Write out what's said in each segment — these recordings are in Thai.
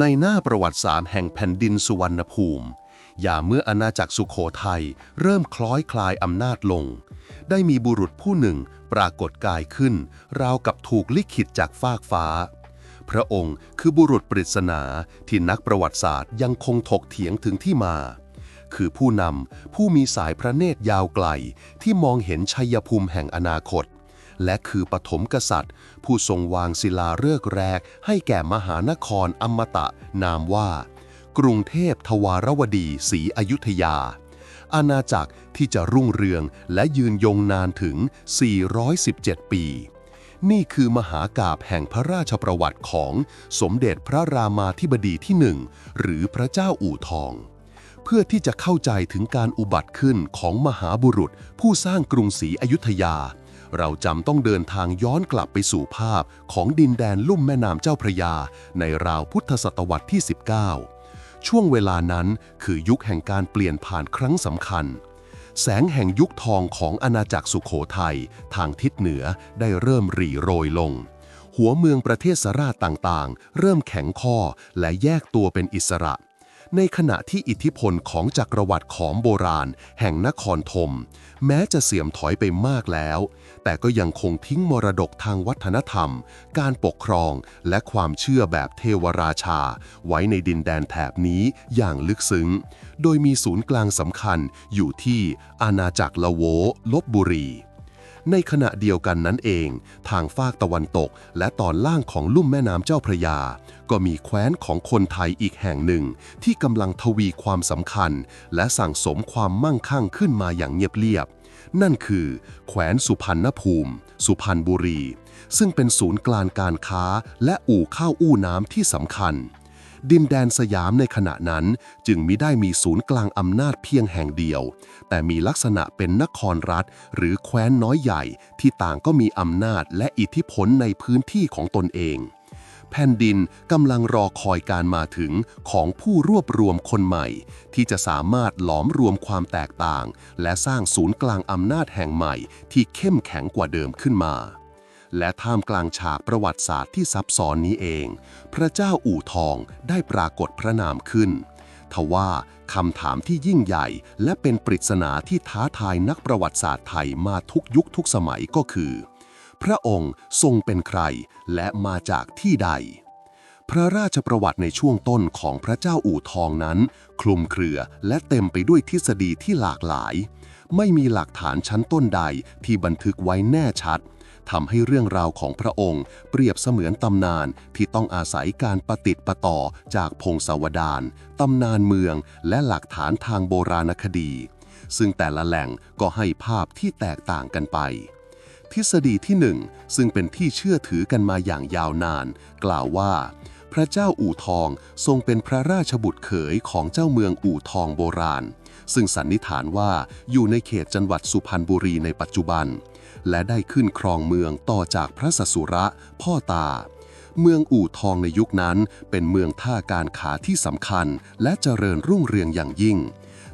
ในหน้าประวัติศาสตร์แห่งแผ่นดินสุวรรณภูมิ อย่าเมื่ออาณาจักรสุขโขทัยเริ่มคล้อยคลายอำนาจลง ได้มีบุรุษผู้หนึ่งปรากฏกายขึ้น ราวกับถูกลิขิตจากฟากฟ้า พระองค์คือบุรุษปริศนาที่นักประวัติศาสตร์ยังคงถกเถียงถึงที่มา คือผู้นำผู้มีสายพระเนตรยาวไกลที่มองเห็นชัยภูมิแห่งอนาคต และคือปฐมกษัตริย์ ผู้ทรงวางศิลาฤกษ์แรก ให้แก่มหานครอมตะ นามว่า กรุงเทพทวารวดีศรีอยุธยา อาณาจักรที่จะรุ่งเรืองและยืนยงนานถึง 417 ปี นี่คือมหากาบแห่งพระราชประวัติของสมเด็จพระรามาธิบดีที่หนึ่งหรือพระเจ้าอู่ทองเพื่อที่จะเข้าใจถึงการอุบัติขึ้นของมหาบุรุษผู้สร้างกรุงศรีอยุธยา เราจำต้องเดินทางย้อนกลับไปสู่ภาพของดินแดนลุ่มแม่น้ำเจ้าพระยา ในราวพุทธศตวรรษที่ 19 ช่วงเวลานั้นคือยุคแห่งการเปลี่ยนผ่านครั้งสำคัญ แสงแห่งยุคทองของอาณาจักรสุขโขทัยทางทิศเหนือได้เริ่มหรี่โรยลง หัวเมืองประเทศสราชต่างๆ เริ่มแข็งข้อและแยกตัวเป็นอิสระ ในขณะที่อิทธิพลของจักรวรรดิของโบราณ แห่งนครธม แม้จะเสื่อมถอยไปมากแล้ว แต่ก็ยังคงทิ้งมรดกทางวัฒนธรรม การปกครองและความเชื่อแบบเทวราชา ไว้ในดินแดนแถบนี้อย่างลึกซึ้ง โดยมีศูนย์กลางสำคัญอยู่ที่อาณาจักรละโวลบบุรี ในขณะเดียวกันนั้นเอง ทางฝากตะวันตก และตอนล่างของลุ่มแม่น้ำเจ้าพระยา ก็มีแคว้นของคนไทยอีกแห่งหนึ่ง ที่กำลังทวีความสำคัญ และสั่งสมความมั่งคั่งขึ้นมาอย่างเงียบเรียบนั่นคือ แขวนสุพรรณภูมิ สุพรรณบุรี ซึ่งเป็นศูนย์กลางการค้าและอู่ข้าวอู้น้ำที่สำคัญ ดินแดนสยามในขณะนั้นจึงมิได้มีศูนย์กลางอำนาจเพียงแห่งเดียว แต่มีลักษณะเป็นนครรัฐ หรือแคว้นน้อยใหญ่ ที่ต่างก็มีอำนาจและอิทธิพลในพื้นที่ของตนเองแผ่นดินกำลังรอคอยการมาถึงของผู้รวบรวมคนใหม่ ที่จะสามารถหลอมรวมความแตกต่าง และสร้างศูนย์กลางอำนาจแห่งใหม่ที่เข้มแข็งกว่าเดิมขึ้นมา และท่ามกลางฉากประวัติศาสตร์ที่ซับซ้อนนี้เอง พระเจ้าอู่ทองได้ปรากฏพระนามขึ้น ทว่าคำถามที่ยิ่งใหญ่และเป็นปริศนาที่ท้าทายนักประวัติศาสตร์ไทยมาทุกยุคทุกสมัยก็คือ พระองค์ทรงเป็นใครและมาจากที่ใด พระราชประวัติในช่วงต้นของพระเจ้าอู่ทองนั้น คลุมเครือและเต็มไปด้วยทฤษฎีที่หลากหลาย ไม่มีหลักฐานชั้นต้นใดที่บันทึกไว้แน่ชัด ทำให้เรื่องราวของพระองค์ เปรียบเสมือนตำนานที่ต้องอาศัยการประติดประต่อจากพงศาวดารตำนานเมืองและหลักฐานทางโบราณคดี ซึ่งแต่ละแหล่งก็ให้ภาพที่แตกต่างกันไป ทฤษฎีที่หนึ่งซึ่งเป็นที่เชื่อถือกันมาอย่างยาวนาน กล่าวว่า พระเจ้าอู่ทองทรงเป็นพระราชบุตรเขยของเจ้าเมืองอู่ทองโบราณ ซึ่งสันนิษฐานว่าอยู่ในเขตจังหวัดสุพรรณบุรีในปัจจุบัน และได้ขึ้นครองเมืองต่อจากพระสสุระ พ่อตา เมืองอู่ทองในยุคนั้นเป็นเมืองท่าการขาที่สำคัญ และเจริญรุ่งเรืองอย่างยิ่ง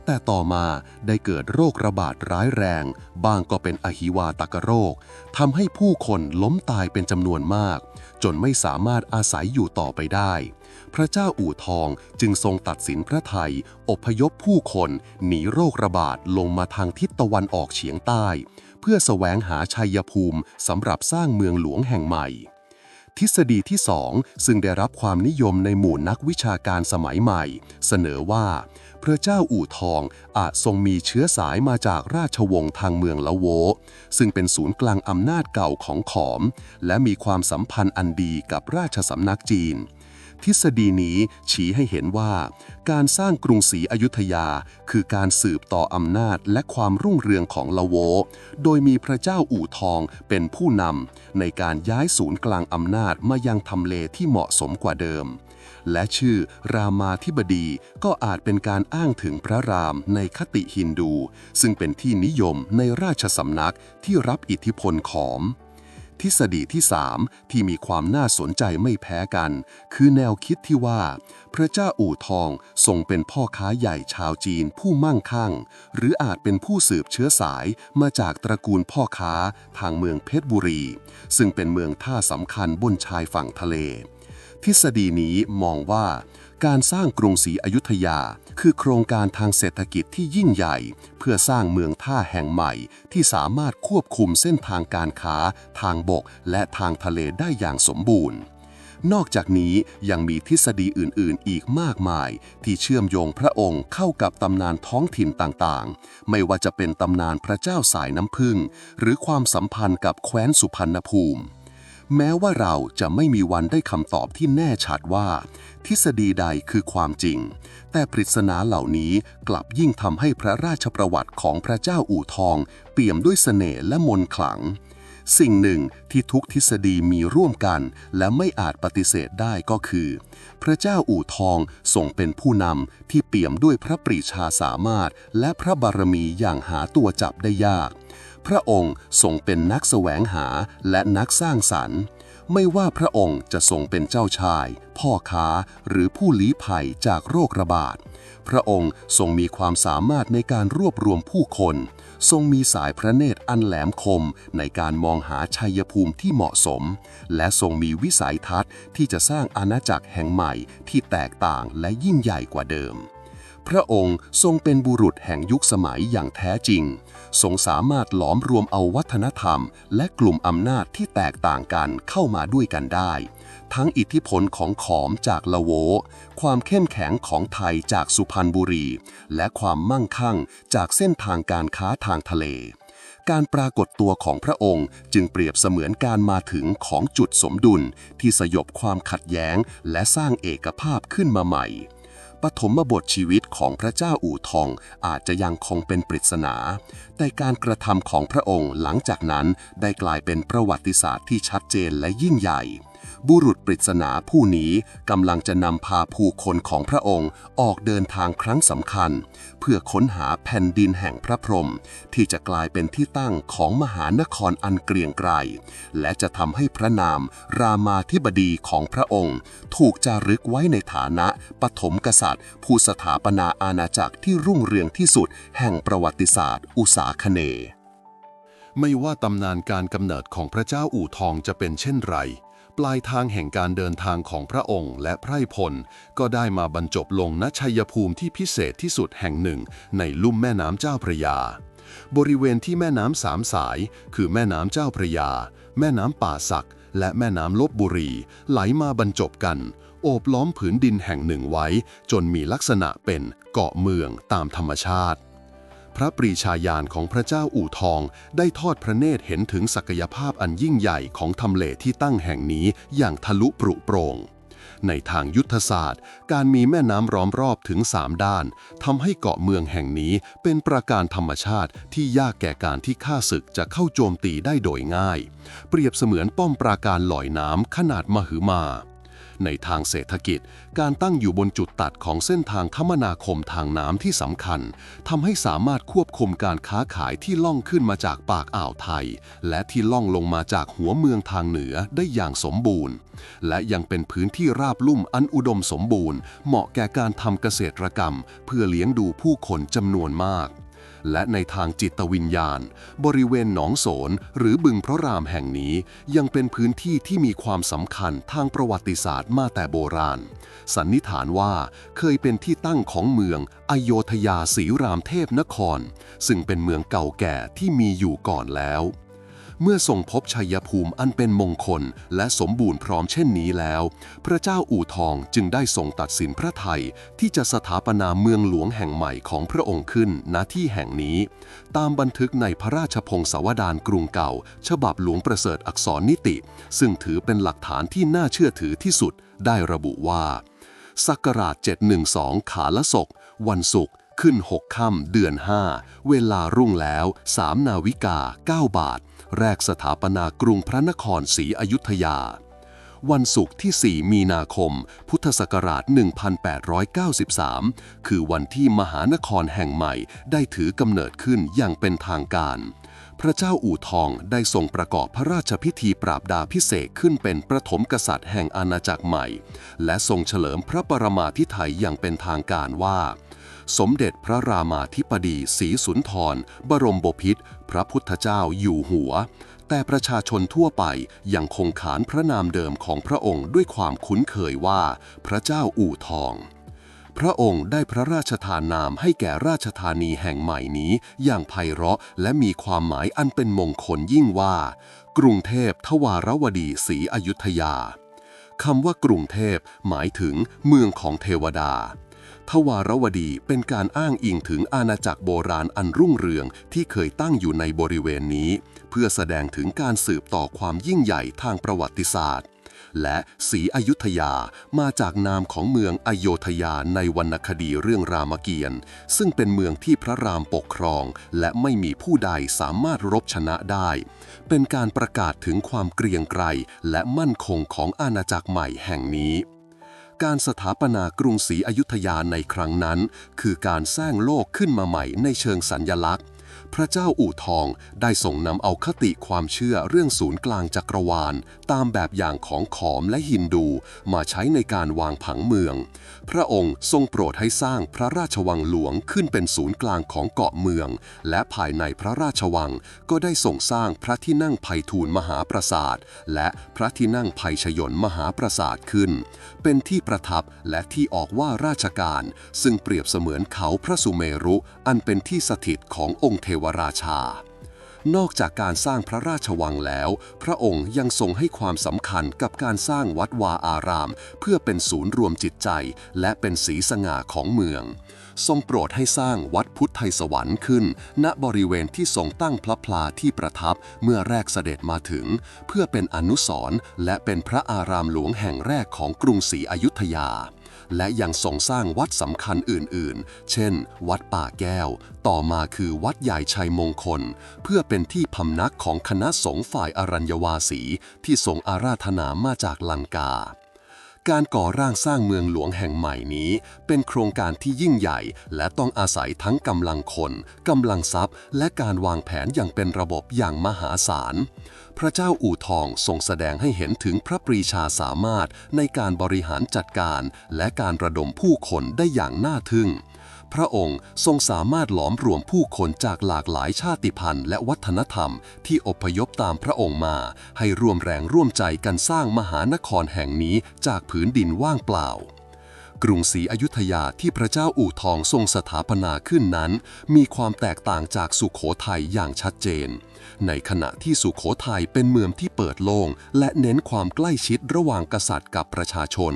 แต่ต่อมาได้เกิดโรคระบาดร้ายแรง บางก็เป็นอหิวาตกโรคทำให้ผู้คนล้มตายเป็นจำนวนมาก จนไม่สามารถอาศัยอยู่ต่อไปได้ พระเจ้าอู่ทองจึงทรงตัดสินพระไทย อพยพผู้คนหนีโรคระบาดลงมาทางทิศตะวันออกเฉียงใต้ เพื่อแสวงหาชัยภูมิสำหรับสร้างเมืองหลวงแห่งใหม่ ทฤษฎีที่สองซึ่งได้รับความนิยมในหมู่นักวิชาการสมัยใหม่ เสนอว่า พระเจ้าอู่ทองอาจทรงมีเชื้อสายมาจากราชวงศ์ทางเมืองละโว ซึ่งเป็นศูนย์กลางอำนาจเก่าของขอม และมีความสัมพันธ์อันดีกับราชสำนักจีน ทฤษฎีนี้ชี้ให้เห็นว่า การสร้างกรุงศรีอยุธยา คือการสืบต่ออำนาจและความรุ่งเรืองของละโว โดยมีพระเจ้าอู่ทองเป็นผู้นำในการย้ายศูนย์กลางอำนาจมายังทำเลที่เหมาะสมกว่าเดิม และชื่อรามาธิบดีก็อาจเป็นการอ้างถึงพระรามในคติฮินดู ซึ่งเป็นที่นิยมในราชสำนักที่รับอิทธิพลขอม ทฤษฎีที่สามที่มีความน่าสนใจไม่แพ้กัน คือแนวคิดที่ว่า พระเจ้าอู่ทองทรงเป็นพ่อค้าใหญ่ชาวจีนผู้มั่งคั่ง หรืออาจเป็นผู้สืบเชื้อสายมาจากตระกูลพ่อค้าทางเมืองเพชรบุรี ซึ่งเป็นเมืองท่าสำคัญบนชายฝั่งทะเล ทฤษฎีนี้มองว่า การสร้างกรุงศรีอยุธยา คือโครงการทางเศรษฐกิจที่ยิ่งใหญ่ เพื่อสร้างเมืองท่าแห่งใหม่ ที่สามารถควบคุมเส้นทางการค้า ทางบก และทางทะเลได้อย่างสมบูรณ์นอกจากนี้ยังมีทฤษฎีอื่น ๆ อีกมากมาย ที่เชื่อมโยงพระองค์เข้ากับตำนานท้องถิ่นต่าง ๆ ไม่ว่าจะเป็นตำนานพระเจ้าสายน้ำพึ่ง หรือความสัมพันธ์กับแคว้นสุพรรณภูมิ แม้ว่าเราจะไม่มีวันได้คำตอบที่แน่ชัดว่า ทฤษฎีใดคือความจริง แต่ปริศนาเหล่านี้กลับยิ่งทำให้พระราชประวัติของพระเจ้าอู่ทอง เปี่ยมด้วยเสน่ห์และมนขลัง สิ่งหนึ่งที่ทุกทฤษฎีมีร่วมกัน และไม่อาจปฏิเสธได้ก็คือ พระเจ้าอู่ทองทรงเป็นผู้นำที่เปี่ยมด้วยพระปรีชาสามารถ และพระบารมีอย่างหาตัวจับได้ยาก พระองค์ทรงเป็นนักแสวงหาและนักสร้างสรรค์ ไม่ว่าพระองค์จะทรงเป็นเจ้าชาย พ่อค้าหรือผู้ลี้ภัยจากโรคระบาด พระองค์ทรงมีความสามารถในการรวบรวมผู้คน ทรงมีสายพระเนตรอันแหลมคมในการมองหาชัยภูมิที่เหมาะสม และทรงมีวิสัยทัศน์ที่จะสร้างอาณาจักรแห่งใหม่ที่แตกต่างและยิ่งใหญ่กว่าเดิมพระองค์ทรงเป็นบุรุษแห่งยุคสมัยอย่างแท้จริง ทรงสามารถหลอมรวมเอาวัฒนธรรม และกลุ่มอำนาจที่แตกต่างกันเข้ามาด้วยกันได้ ทั้งอิทธิพลของขอมจากละโว ความเข้มแข็งของไทยจากสุพรรณบุรี และความมั่งคั่งจากเส้นทางการค้าทางทะเลการปรากฏตัวของพระองค์จึงเปรียบเสมือนการมาถึงของจุดสมดุลที่สยบความขัดแย้งและสร้างเอกภาพขึ้นมาใหม่ ปฐมบทชีวิตของพระเจ้าอู่ทองอาจจะยังคงเป็นปริศนา แต่การกระทำของพระองค์หลังจากนั้นได้กลายเป็นประวัติศาสตร์ที่ชัดเจนและยิ่งใหญ่ บุรุษปริศนาผู้นี้กำลังจะนำพาผู้คนของพระองค์ออกเดินทางครั้งสำคัญ เพื่อค้นหาแผ่นดินแห่งพระพรหมที่จะกลายเป็นที่ตั้งของมหานครอันเกรียงไกรและจะทำให้พระนาม รามาธิบดีของพระองค์ ถูกจารึกไว้ในฐานะปฐมกษัตริย์ ผู้สถาปนาอาณาจักรที่รุ่งเรืองที่สุด แห่งประวัติศาสตร์ อุษาคเนย์ไม่ว่าตำนานการกำเนิดของพระเจ้าอู่ทองจะเป็นเช่นไร ปลายทางแห่งการเดินทางของพระองค์และไพร่พล ก็ได้มาบรรจบลงณชัยภูมิที่พิเศษที่สุดแห่งหนึ่ง ในลุ่มแม่น้ำเจ้าพระยา บริเวณที่แม่น้ำสามสาย คือแม่น้ำเจ้าพระยา แม่น้ำป่าสัก และแม่น้ำลบบุรี ไหลมาบรรจบกัน โอบล้อมผืนดินแห่งหนึ่งไว้ จนมีลักษณะเป็นเกาะเมืองตามธรรมชาติ พระปรีชาญาณของพระเจ้าอู่ทอง ได้ทอดพระเนตรเห็นถึงศักยภาพอันยิ่งใหญ่ของทำเลที่ตั้งแห่งนี้อย่างทะลุปรุโปรงในทางยุทธศาสตร์ การมีแม่น้ำล้อมรอบถึง 3 ด้านทำให้เกาะเมืองแห่งนี้เป็นประการธรรมชาติที่ยากแก่การที่ข้าศึกจะเข้าโจมตีได้โดยง่าย เปรียบเสมือนป้อมปราการลอยน้ำขนาดมหึมา ในทางเศรษฐกิจ การตั้งอยู่บนจุดตัดของเส้นทางคมนาคมทางน้ำที่สำคัญทำให้สามารถควบคุมการค้าขายที่ล่องขึ้นมาจากปากอ่าวไทย และที่ล่องลงมาจากหัวเมืองทางเหนือได้อย่างสมบูรณ์ และยังเป็นพื้นที่ราบลุ่มอันอุดมสมบูรณ์ เหมาะแก่การทำเกษตรกรรม เพื่อเลี้ยงดูผู้คนจำนวนมาก และในทางจิตวิญญาณ บริเวณหนองโสนหรือบึงพระรามแห่งนี้ ยังเป็นพื้นที่ที่มีความสำคัญทางประวัติศาสตร์มาแต่โบราณ สันนิษฐานว่าเคยเป็นที่ตั้งของเมืองอโยธยาศรีรามเทพนคร ซึ่งเป็นเมืองเก่าแก่ที่มีอยู่ก่อนแล้ว เมื่อทรงพบชัยภูมิอันเป็นมงคลและสมบูรณ์พร้อมเช่นนี้แล้ว พระเจ้าอู่ทองจึงได้ทรงตัดสินพระไทยที่จะสถาปนาเมืองหลวงแห่งใหม่ของพระองค์ขึ้นณที่แห่งนี้ ตามบันทึกในพระราชพงศาวดารกรุงเก่า ฉบับหลวงประเสริฐอักษรนิติ ซึ่งถือเป็นหลักฐานที่น่าเชื่อถือที่สุดได้ระบุว่าศักราช 712 ขาละศก วันศุกร์ขึ้น 6 ค่ำเดือน 5 เวลารุ่งแล้ว 3 นาวิกา 9 บาท แรกสถาปนากรุงพระนครศรีอยุธยา วันศุกร์ที่ 4 มีนาคม พุทธศักราช 1893 คือวันที่มหานครแห่งใหม่ได้ถือกำเนิดขึ้นอย่างเป็นทางการ พระเจ้าอู่ทองได้ทรงประกอบพระราชพิธีปราบดาพิเศษกขึ้นเป็นประถมกษัตริย์แห่งอาณาจักรใหม่ และทรงเฉลิมพระปรมาภิไธยอย่างเป็นทางการว่า สมเด็จพระรามาธิบดีศรีสุนทร บรมบพิตรพระพุทธเจ้าอยู่หัว แต่ประชาชนทั่วไปยังคงขานพระนามเดิมของพระองค์ด้วยความคุ้นเคยว่า พระเจ้าอู่ทอง พระองค์ได้พระราชทานนามให้แก่ราชธานีแห่งใหม่นี้ อย่างไพเราะและมีความหมายอันเป็นมงคลยิ่งว่า กรุงเทพทวารวดีศรีอยุธยาคำว่ากรุงเทพหมายถึงเมืองของเทวดา ทวารวดีเป็นการอ้างอิงถึงอาณาจักรโบราณอันรุ่งเรืองที่เคยตั้งอยู่ในบริเวณนี้ เพื่อแสดงถึงการสืบต่อความยิ่งใหญ่ทางประวัติศาสตร์ และศรีอยุธยามาจากนามของเมืองอโยธยาในวรรณคดีเรื่องรามเกียรติ์ซึ่งเป็นเมืองที่พระรามปกครอง และไม่มีผู้ใดสามารถรบชนะได้ เป็นการประกาศถึงความเกรียงไกรและมั่นคงของอาณาจักรใหม่แห่งนี้ การสถาปนากรุงศรีอยุธยาในครั้งนั้น คือการสร้างโลกขึ้นมาใหม่ในเชิงสัญญลักษณ์ พระเจ้าอู่ทองได้ส่งนำเอาคติความเชื่อเรื่องศูนย์กลางจักรวาล ตามแบบอย่างของขอมและฮินดูมาใช้ในการวางผังเมือง พระองค์ทรงโปรดให้สร้างพระราชวังหลวงขึ้นเป็นศูนย์กลางของเกาะเมือง และภายในพระราชวังก็ได้ส่งสร้างพระที่นั่งไพฑูรย์มหาปราสาทและพระที่นั่งไพชยนมหาปราสาทขึ้น เป็นที่ประทับและที่ออกว่าราชการ ซึ่งเปรียบเสมือนเขาพระสุเมรุ อันเป็นที่สถิตขององค์เทวราชา นอกจากการสร้างพระราชวังแล้ว พระองค์ยังทรงให้ความสำคัญกับการสร้างวัดวาอาราม เพื่อเป็นศูนย์รวมจิตใจ และเป็นสีสง่าของเมือง ทรงโปรดให้สร้างวัดพุทธไทยสวรรค์ขึ้น ณบริเวณที่ทรงตั้งพระพลาที่ประทับเมื่อแรกเสด็จมาถึง เพื่อเป็นอนุสรณ์และเป็นพระอารามหลวงแห่งแรกของกรุงศรีอยุธยา และยังทรงสร้างวัดสำคัญอื่นๆ เช่น วัดป่าแก้ว ต่อมาคือวัดใหญ่ชัยมงคล เพื่อเป็นที่พำนักของคณะสงฆ์ฝ่ายอรัญญวาสี ที่ทรงอาราธนามาจากลังกาการก่อร่างสร้างเมืองหลวงแห่งใหม่นี้ เป็นโครงการที่ยิ่งใหญ่ และต้องอาศัยทั้งกำลังคน กำลังทรัพย์ และการวางแผนอย่างเป็นระบบอย่างมหาศาล พระเจ้าอู่ทองทรงแสดงให้เห็นถึงพระปรีชาสามารถในการบริหารจัดการและการระดมผู้คนได้อย่างน่าทึ่ง พระองค์ทรงสามารถหลอมรวมผู้คนจากหลากหลายชาติพันธุ์และวัฒนธรรมที่อพยพตามพระองค์มา ให้ร่วมแรงร่วมใจกันสร้างมหานครแห่งนี้จากผืนดินว่างเปล่า กรุงศรีอยุธยาที่พระเจ้าอู่ทองทรงสถาปนาขึ้นนั้น มีความแตกต่างจากสุขโขทัยอย่างชัดเจน ในขณะที่สุขโขทัยเป็นเมืองที่เปิดโล่งและเน้นความใกล้ชิดระหว่างกษัตริย์กับประชาชน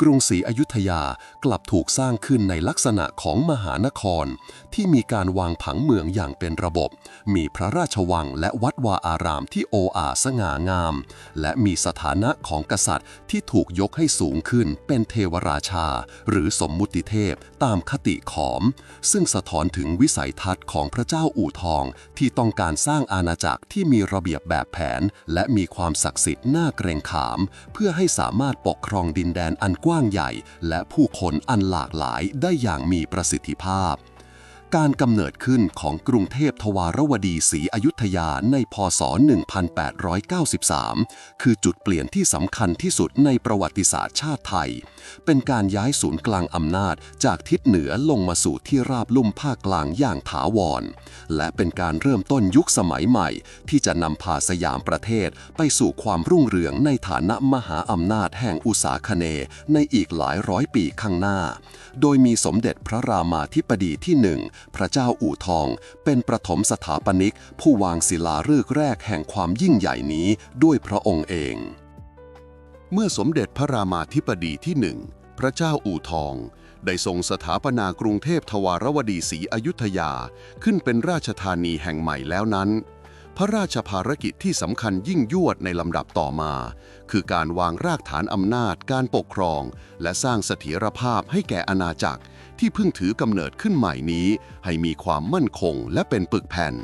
กรุงศรีอยุธยากลับถูกสร้างขึ้นในลักษณะของมหานคร ที่มีการวางผังเมืองอย่างเป็นระบบ มีพระราชวังและวัดวาอารามที่โออาสง่างาม และมีสถานะของกษัตริย์ที่ถูกยกให้สูงขึ้นเป็นเทวราชา หรือสมมุติเทพตามคติขอม ซึ่งสะท้อนถึงวิสัยทัศน์ของพระเจ้าอู่ทอง ที่ต้องการสร้างอาณาจักรที่มีระเบียบแบบแผน และมีความศักดิ์สิทธิ์น่าเกรงขาม เพื่อให้สามารถปกครองดินแดนอันกว้างใหญ่ และผู้คนอันหลากหลายได้อย่างมีประสิทธิภาพ การกำเนิดขึ้นของกรุงเทพทวารวดีศรีอยุธยาในพศ 1893 คือจุดเปลี่ยนที่สำคัญที่สุดในประวัติศาสตร์ชาติไทย เป็นการย้ายศูนย์กลางอำนาจจากทิศเหนือลงมาสู่ที่ราบลุ่มภาคกลางอย่างถาวร และเป็นการเริ่มต้นยุคสมัยใหม่ ที่จะนำพาสยามประเทศไปสู่ความรุ่งเรืองในฐานะมหาอำนาจแห่งอุตสาคเนในอีกหลายร้อยปีข้างหน้า โดยมีสมเด็จพระรามาธิบดีที่หนึ่งพระเจ้าอู่ทองเป็นประถมสถาปนิก ผู้วางศิลาฤกษ์แรกแห่งความยิ่งใหญ่นี้ด้วยพระองค์เอง เมื่อสมเด็จพระรามาธิบดีที่หนึ่งพระเจ้าอู่ทอง ได้ทรงสถาปนากรุงเทพทวารวดีศรีอยุธยาขึ้นเป็นราชธานีแห่งใหม่แล้วนั้น พระราชภารกิจที่สำคัญยิ่งยวดในลำดับต่อมา คือการวางรากฐานอำนาจการปกครอง และสร้างเสถียรภาพให้แก่อาณาจักร ที่เพิ่งถือกำเนิดขึ้นใหม่นี้ ให้มีความมั่นคงและเป็นปึกแผ่น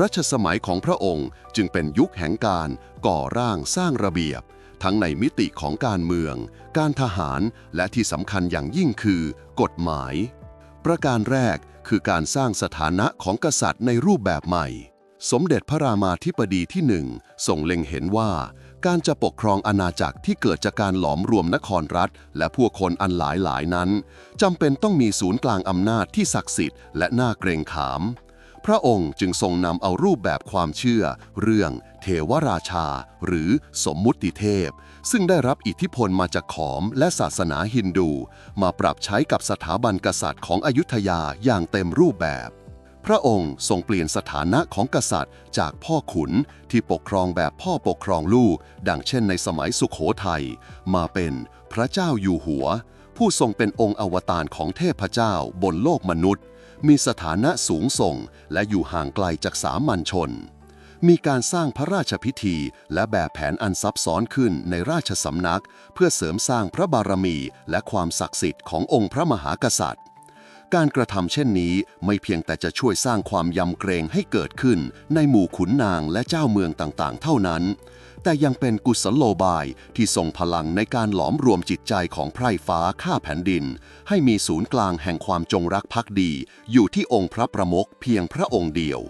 รัชสมัยของพระองค์จึงเป็นยุคแห่งการก่อร่างสร้างระเบียบ ทั้งในมิติของการเมือง การทหารและที่สำคัญอย่างยิ่งคือกฎหมาย ประการแรกคือการสร้างสถานะของกษัตริย์ในรูปแบบใหม่ สมเด็จพระรามาธิบดีที่หนึ่งทรงเล็งเห็นว่า การจะปกครองอาณาจักรที่เกิดจากการหลอมรวมนครรัฐ และพวกคนอันหลายหลายนั้นจำเป็นต้องมีศูนย์กลางอำนาจที่ศักดิ์สิทธิ์และน่าเกรงขาม พระองค์จึงทรงนำเอารูปแบบความเชื่อ เรื่อง เทเทวราชา หรือสมมุติเทพ ซึ่งได้รับอิทธิพลมาจากขอมและศาสนาฮินดู มาปรับใช้กับสถาบันกษัตริย์ของอยุธยาอย่างเต็มรูปแบบ พระองค์ทรงเปลี่ยนสถานะของกษัตริย์ จากพ่อขุนที่ปกครองแบบพ่อปกครองลูก ดังเช่นในสมัยสุขโขทัย มาเป็นพระเจ้าอยู่หัว ผู้ทรงเป็นองค์อวตารของเทพเจ้าบนโลกมนุษย์ มีสถานะสูงส่งและอยู่ห่างไกลจากสามัญชน มีการสร้างพระราชพิธีและแบบแผนอันซับซ้อนขึ้นในราชสำนัก เพื่อเสริมสร้างพระบารมีและความศักดิ์สิทธิ์ขององค์พระมหากษัตริย์ การกระทำเช่นนี้ไม่เพียงแต่จะช่วยสร้างความยำเกรงให้เกิดขึ้น ในหมู่ขุนนางและเจ้าเมืองต่างๆ เท่านั้น แต่ยังเป็นกุศโลบายที่ทรงพลังในการหลอมรวมจิตใจของไพร่ฟ้าข้าแผ่นดิน ให้มีศูนย์กลางแห่งความจงรักภักดี อยู่ที่องค์พระประมกเพียงพระองค์เดียว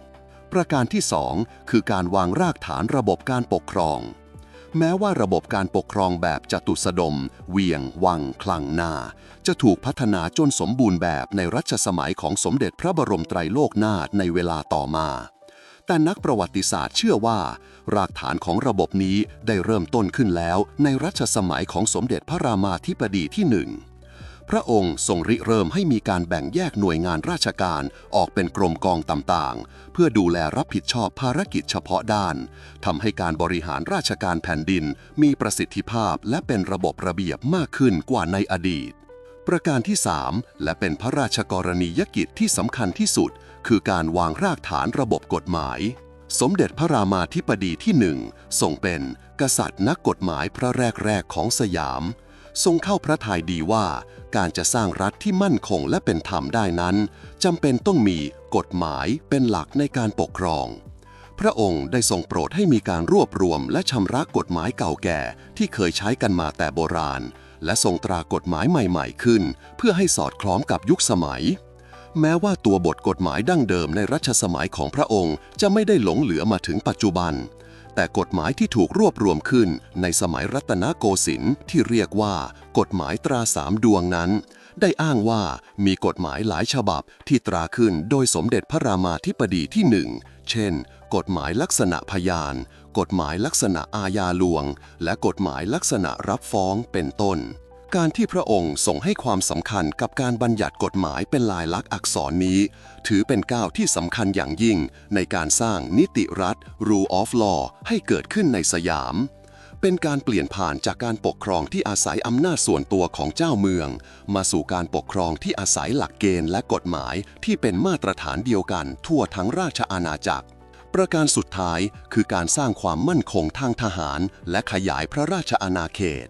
ประการที่สองคือการวางรากฐานระบบการปกครอง แม้ว่าระบบการปกครองแบบจตุสดม เวียง วัง คลังนา จะถูกพัฒนาจนสมบูรณ์แบบในรัชสมัยของสมเด็จพระบรมไตรโลกนาถในเวลาต่อมา แต่นักประวัติศาสตร์เชื่อว่า รากฐานของระบบนี้ได้เริ่มต้นขึ้นแล้วในรัชสมัยของสมเด็จพระรามาธิบดีที่หนึ่ง พระองค์ทรงริเริ่มให้มีการแบ่งแยกหน่วยงานราชการออกเป็นกรมกองต่างๆ เพื่อดูแลรับผิดชอบภารกิจเฉพาะด้านทำให้การบริหารราชการแผ่นดิน มีประสิทธิภาพและเป็นระบบระเบียบมากขึ้นกว่าในอดีต ประการที่ 3 และเป็นพระราชกรณียกิจที่สำคัญที่สุด คือการวางรากฐานระบบกฎหมาย สมเด็จพระรามาธิบดีที่หนึ่งทรงเป็น กษัตริย์นักกฎหมายพระแรกๆของสยาม ทรงเข้าพระทัยดีว่า การจะสร้างรัฐที่มั่นคงและเป็นธรรมได้นั้นจำเป็นต้องมีกฎหมายเป็นหลักในการปกครอง พระองค์ได้ทรงโปรดให้มีการรวบรวมและชำระกฎหมายเก่าแก่ ที่เคยใช้กันมาแต่โบราณ และทรงตรากฎหมายใหม่ๆขึ้น เพื่อให้สอดคล้องกับยุคสมัยแม้ว่าตัวบทกฎหมายดั้งเดิมในรัชสมัยของพระองค์ จะไม่ได้หลงเหลือมาถึงปัจจุบัน แต่กฎหมายที่ถูกรวบรวมขึ้นในสมัยรัตนโกสินทร์ที่เรียกว่า กฎหมายตราสามดวงนั้น ได้อ้างว่ามีกฎหมายหลายฉบับที่ตราขึ้นโดยสมเด็จพระรามาธิบดีที่หนึ่งเช่น กฎหมายลักษณะพยาน กฎหมายลักษณะอาญาลวง และกฎหมายลักษณะรับฟ้องเป็นต้น การที่พระองค์ทรงให้ความสำคัญกับการบัญญัติกฎหมายเป็นลายลักษณ์อักษรนี้ ถือเป็นก้าวที่สำคัญอย่างยิ่งในการสร้างนิติรัฐ rule of law ให้เกิดขึ้นในสยาม เป็นการเปลี่ยนผ่านจากการปกครองที่อาศัยอำนาจส่วนตัวของเจ้าเมือง มาสู่การปกครองที่อาศัยหลักเกณฑ์และกฎหมายที่เป็นมาตรฐานเดียวกันทั่วทั้งราชอาณาจักรประการสุดท้ายคือการสร้างความมั่นคงทางทหาร และขยายพระราชอาณาเขต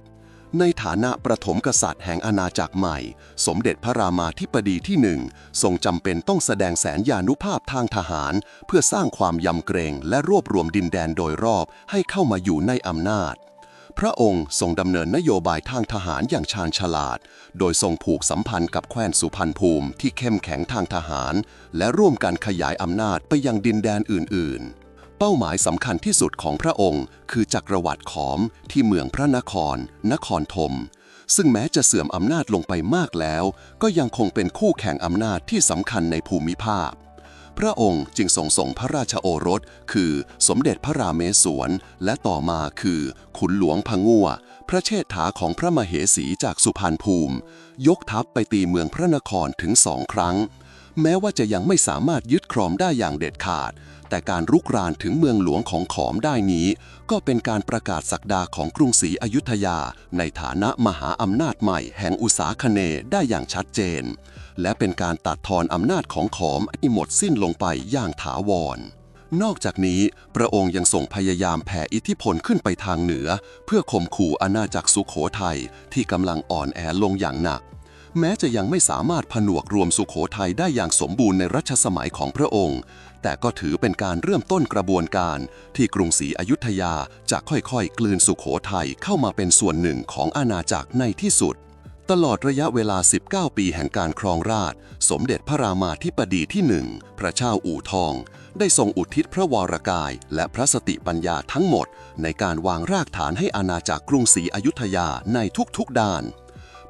ในฐานะประถมกษัตริย์แห่งอาณาจักรใหม่ สมเด็จพระรามาธิบดีที่หนึ่งทรงจำเป็นต้องแสดงแสนยานุภาพทางทหาร เพื่อสร้างความยำเกรงและรวบรวมดินแดนโดยรอบให้เข้ามาอยู่ในอำนาจ พระองค์ทรงดำเนินนโยบายทางทหารอย่างชาญฉลาด โดยทรงผูกสัมพันธ์กับแคว้นสุพรรณภูมิที่เข้มแข็งทางทหาร และร่วมกันขยายอำนาจไปยังดินแดนอื่นๆ เป้าหมายสำคัญที่สุดของพระองค์ คือจักรวรรดิขอมที่เมืองพระนคร นครธมซึ่งแม้จะเสื่อมอำนาจลงไปมากแล้ว ก็ยังคงเป็นคู่แข่งอำนาจที่สำคัญในภูมิภาค พระองค์จึงทรงส่งพระราชโอรส คือสมเด็จพระรามเมศวร และต่อมาคือ ขุนหลวงพะงัว พระเชษฐาของพระมเหสีจากสุพรรณภูมิ ยกทัพไปตีเมืองพระนครถึงสองครั้ง แม้ว่าจะยังไม่สามารถยึดครองได้อย่างเด็ดขาด แต่การรุกรานถึงเมืองหลวงของขอมได้นี้ ก็เป็นการประกาศศักดาของกรุงศรีอยุธยา ในฐานะมหาอำนาจใหม่แห่งอุษาคเนได้อย่างชัดเจน และเป็นการตัดทอนอำนาจของขอมให้หมดสิ้นลงไปอย่างถาวรนอกจากนี้ พระองค์ยังส่งพยายามแผ่อิทธิพลขึ้นไปทางเหนือ เพื่อข่มขู่อาณาจักรสุขโขทัยที่กำลังอ่อนแอลงอย่างหนัก แม้จะยังไม่สามารถผนวกรวมสุขโขทัยได้อย่างสมบูรณ์ในรัชสมัยของพระองค์ แต่ก็ถือเป็นการเริ่มต้นกระบวนการที่กรุงศรีอยุธยาจะค่อยๆ กลืนสุขโขทัยเข้ามาเป็นส่วนหนึ่งของอาณาจักรในที่สุด ตลอดระยะเวลา 19 ปีแห่งการครองราช สมเด็จพระรามาธิบดีที่หนึ่งพระเจ้าอู่ทอง ได้ทรงอุทิศพระวรกาย และพระสติปัญญาทั้งหมด ในการวางรากฐานให้อาณาจักรกรุงศรีอยุธยาในทุกๆด้าน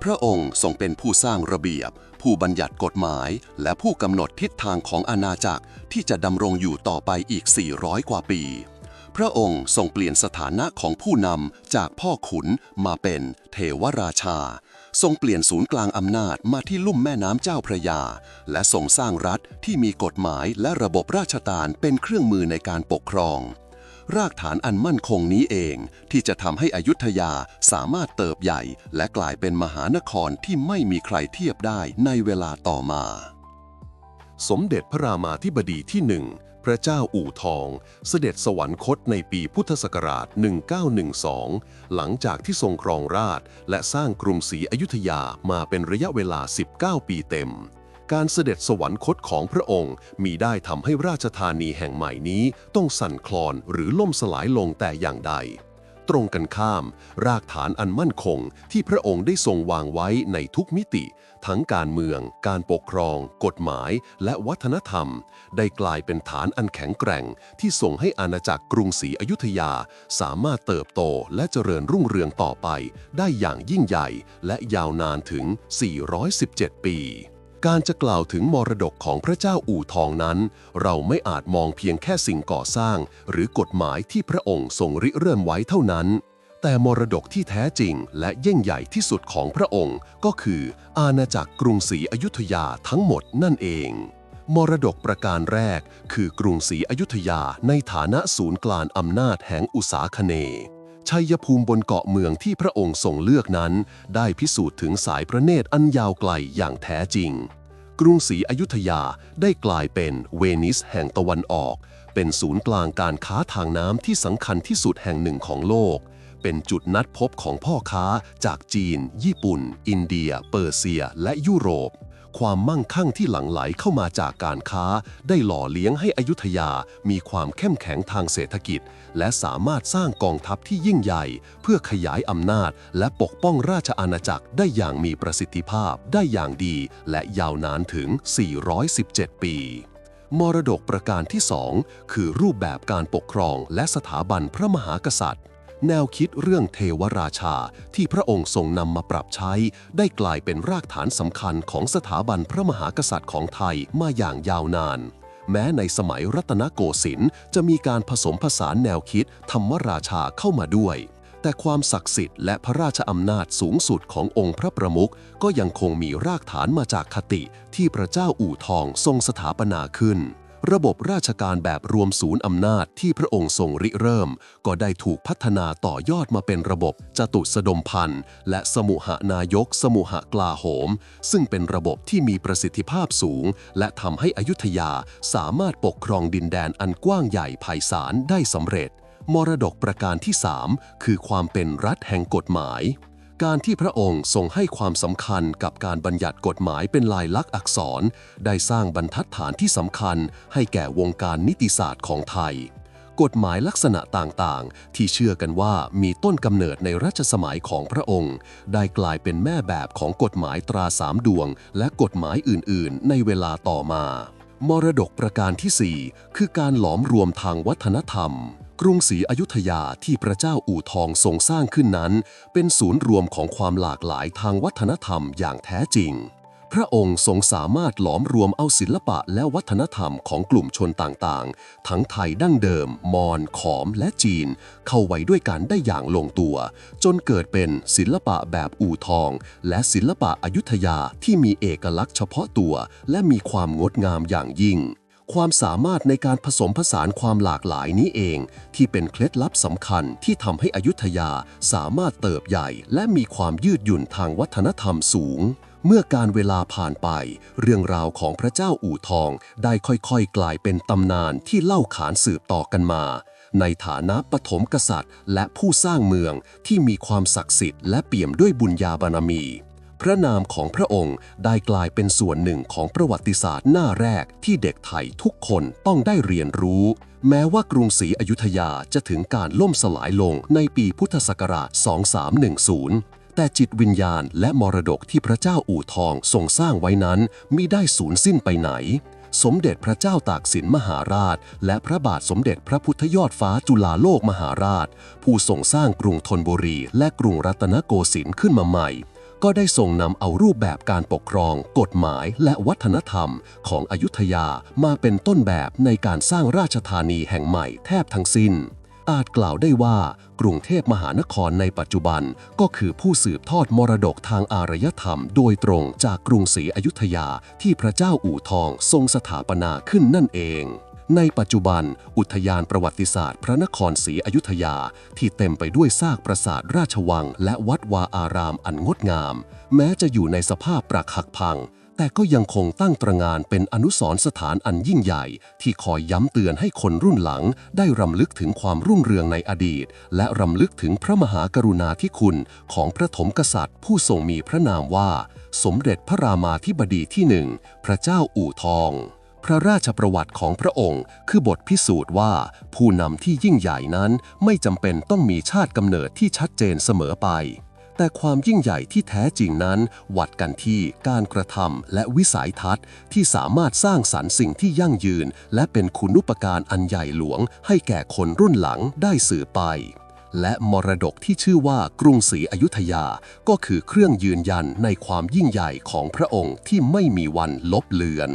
ระองค์ทรงเป็นผู้สร้างระเบียบ ผู้บัญญัติกฎหมาย และผู้กำหนดทิศทางของอาณาจักรที่จะดำรงอยู่ต่อไปอีก 400 กว่าปี พระองค์ทรงเปลี่ยนสถานะของผู้นำจากพ่อขุนมาเป็นเทวราชา ทรงเปลี่ยนศูนย์กลางอำนาจมาที่ลุ่มแม่น้ำเจ้าพระยา และทรงสร้างรัฐที่มีกฎหมายและระบบราชการเป็นเครื่องมือในการปกครอง รากฐานอันมั่นคงนี้เองที่จะทำให้อยุธยาสามารถเติบใหญ่ และกลายเป็นมหานครที่ไม่มีใครเทียบได้ในเวลาต่อมา สมเด็จพระรามาธิบดีที่หนึ่งพระเจ้าอู่ทอง เสด็จสวรรคตในปีพุทธศักราช 1912 หลังจากที่ทรงครองราช และสร้างกรุงศรีอยุธยามาเป็นระยะเวลา 19 ปีเต็ม การเสด็จสวรรคตของพระองค์ มีได้ทำให้ราชธานีแห่งใหม่นี้ต้องสั่นคลอนหรือล่มสลายลงแต่อย่างใด ตรงกันข้าม รากฐานอันมั่นคงที่พระองค์ได้ทรงวางไว้ในทุกมิติ ทั้งการเมือง การปกครอง กฎหมาย และวัฒนธรรม ได้กลายเป็นฐานอันแข็งแกร่ง ที่ส่งให้อาณาจักรกรุงศรีอยุธยา สามารถเติบโตและเจริญรุ่งเรืองต่อไป ได้อย่างยิ่งใหญ่ และยาวนานถึง 417 ปี การจะกล่าวถึงมรดกของพระเจ้าอู่ทองนั้น เราไม่อาจมองเพียงแค่สิ่งก่อสร้าง หรือกฎหมายที่พระองค์ทรงริเริ่มไว้เท่านั้น แต่มรดกที่แท้จริงและยิ่งใหญ่ที่สุดของพระองค์ก็คือ อาณาจักรกรุงศรีอยุธยาทั้งหมดนั่นเอง มรดกประการแรกคือกรุงศรีอยุธยาในฐานะศูนย์กลางอำนาจแห่งอุษาคเนย์ ชัยภูมิบนเกาะเมืองที่พระองค์ทรงเลือกนั้น ได้พิสูจน์ถึงสายพระเนตรอันยาวไกลอย่างแท้จริง กรุงศรีอยุธยาได้กลายเป็นเวนิสแห่งตะวันออก เป็นศูนย์กลางการค้าทางน้ำที่สำคัญที่สุดแห่งหนึ่งของโลก เป็นจุดนัดพบของพ่อค้าจากจีน ญี่ปุ่น อินเดีย เปอร์เซีย และยุโรป ความมั่งคั่งที่หลั่งไหลเข้ามาจากการค้า ได้หล่อเลี้ยงให้อยุธยามีความเข้มแข็งทางเศรษฐกิจ และสามารถสร้างกองทัพที่ยิ่งใหญ่ เพื่อขยายอำนาจ และปกป้องราชอาณาจักรได้อย่างมีประสิทธิภาพได้อย่างดี และยาวนานถึง 417 ปีมรดกประการที่สองคือรูปแบบการปกครองและสถาบันพระมหากษัตริย์ แนวคิดเรื่องเทวราชาที่พระองค์ทรงนำมาปรับใช้ ได้กลายเป็นรากฐานสำคัญของสถาบันพระมหากษัตริย์ของไทยมาอย่างยาวนาน แม้ในสมัยรัตนโกสินทร์จะมีการผสมผสานแนวคิดธรรมราชาเข้ามาด้วยแต่ความศักดิ์สิทธิ์และพระราชอำนาจสูงสุดขององค์พระประมุขก็ยังคงมีรากฐานมาจากคติที่พระเจ้าอู่ทองทรงสถาปนาขึ้น ระบบราชการแบบรวมศูนย์อำนาจที่พระองค์ทรงริเริ่ม ก็ได้ถูกพัฒนาต่อยอดมาเป็นระบบจตุสดมพันธ์และสมุหนายก สมุหกลาโหม ซึ่งเป็นระบบที่มีประสิทธิภาพสูง และทำให้อยุธยาสามารถปกครองดินแดนอันกว้างใหญ่ไพศาลได้สำเร็จ มรดกประการที่ 3 คือความเป็นรัฐแห่งกฎหมาย การที่พระองค์ทรงให้ความสำคัญกับการบัญญัติกฎหมายเป็นลายลักษณ์อักษร ได้สร้างบรรทัดฐานที่สำคัญ ให้แก่วงการนิติศาสตร์ของไทย กฎหมายลักษณะต่างๆ ที่เชื่อกันว่ามีต้นกำเนิดในรัชสมัยของพระองค์ ได้กลายเป็นแม่แบบของกฎหมายตราสามดวง และกฎหมายอื่น ๆ ในเวลาต่อมา มรดกประการที่ 4 คือการหลอมรวมทางวัฒนธรรม กรุงศรีอยุธยาที่พระเจ้าอู่ทองทรงสร้างขึ้นนั้น เป็นศูนย์รวมของความหลากหลายทางวัฒนธรรมอย่างแท้จริง พระองค์ทรงสามารถหลอมรวมเอาศิลปะและวัฒนธรรมของกลุ่มชนต่างๆ ทั้งไทยดั้งเดิม มอญ ขอม และจีน เข้าไว้ด้วยกันได้อย่างลงตัว จนเกิดเป็นศิลปะแบบอู่ทอง และศิลปะอยุธยาที่มีเอกลักษณ์เฉพาะตัว และมีความงดงามอย่างยิ่งความสามารถในการผสมผสานความหลากหลายนี้เอง ที่เป็นเคล็ดลับสำคัญที่ทำให้อยุธยาสามารถเติบใหญ่ และมีความยืดหยุ่นทางวัฒนธรรมสูง เมื่อการเวลาผ่านไป เรื่องราวของพระเจ้าอู่ทองได้ค่อยๆ กลายเป็นตำนานที่เล่าขานสืบต่อกันมา ในฐานะปฐมกษัตริย์ และผู้สร้างเมืองที่มีความศักดิ์สิทธิ์และเปี่ยมด้วยบุญญาบารมี พระนามของพระองค์ได้กลายเป็นส่วนหนึ่งของประวัติศาสตร์หน้าแรกที่เด็กไทยทุกคนต้องได้เรียนรู้ แม้ว่ากรุงศรีอยุธยาจะถึงการล่มสลายลงในปีพุทธศักราช 2310 แต่จิตวิญญาณและมรดกที่พระเจ้าอู่ทองทรงสร้างไว้นั้นมิได้สูญสิ้นไปไหน สมเด็จพระเจ้าตากสินมหาราช และพระบาทสมเด็จพระพุทธยอดฟ้าจุฬาโลกมหาราช ผู้ทรงสร้างกรุงธนบุรี และกรุงรัตนโกสินทร์ขึ้นมาใหม่ ก็ได้ทรงนำเอารูปแบบการปกครอง กฎหมายและวัฒนธรรมของอยุธยามาเป็นต้นแบบในการสร้างราชธานีแห่งใหม่แทบทั้งสิ้น อาจกล่าวได้ว่ากรุงเทพมหานครในปัจจุบันก็คือผู้สืบทอดมรดกทางอารยธรรม โดยตรงจากกรุงศรีอยุธยาที่พระเจ้าอู่ทองทรงสถาปนาขึ้นนั่นเองในปัจจุบัน อุทยานประวัติศาสตร์ พระนครศรีอยุธยา ที่เต็มไปด้วยซากปราสาทราชวัง และวัดวาอารามอันงดงาม แม้จะอยู่ในสภาพปรักหักพัง แต่ก็ยังคงตั้งตระงานเป็นอนุสรสถานอันยิ่งใหญ่ ที่คอยย้ำเตือนให้คนรุ่นหลัง ได้รำลึกถึงความรุ่งเรืองในอดีต และรำลึกถึงพระมหากรุณาธิคุณของพระถมกษัตริย์ ผู้ทรงมีพระนามว่า สมเด็จพระรามาธิบดีที่หนึ่งพระเจ้าอู่ทองพระราชประวัติของพระองค์ คือบทพิสูจน์ว่า ผู้นำที่ยิ่งใหญ่นั้นไม่จำเป็นต้องมีชาติกำเนิดที่ชัดเจนเสมอไป แต่ความยิ่งใหญ่ที่แท้จริงนั้น วัดกันที่การกระทำและวิสัยทัศน์ ที่สามารถสร้างสรรค์สิ่งที่ยั่งยืน และเป็นคุณุปการอันใหญ่หลวง ให้แก่คนรุ่นหลังได้สื่อไป และมรดกที่ชื่อว่ากรุงศรีอยุธยา ก็คือเครื่องยืนยันในความยิ่งใหญ่ของพระองค์ที่ไม่มีวันลบเลือน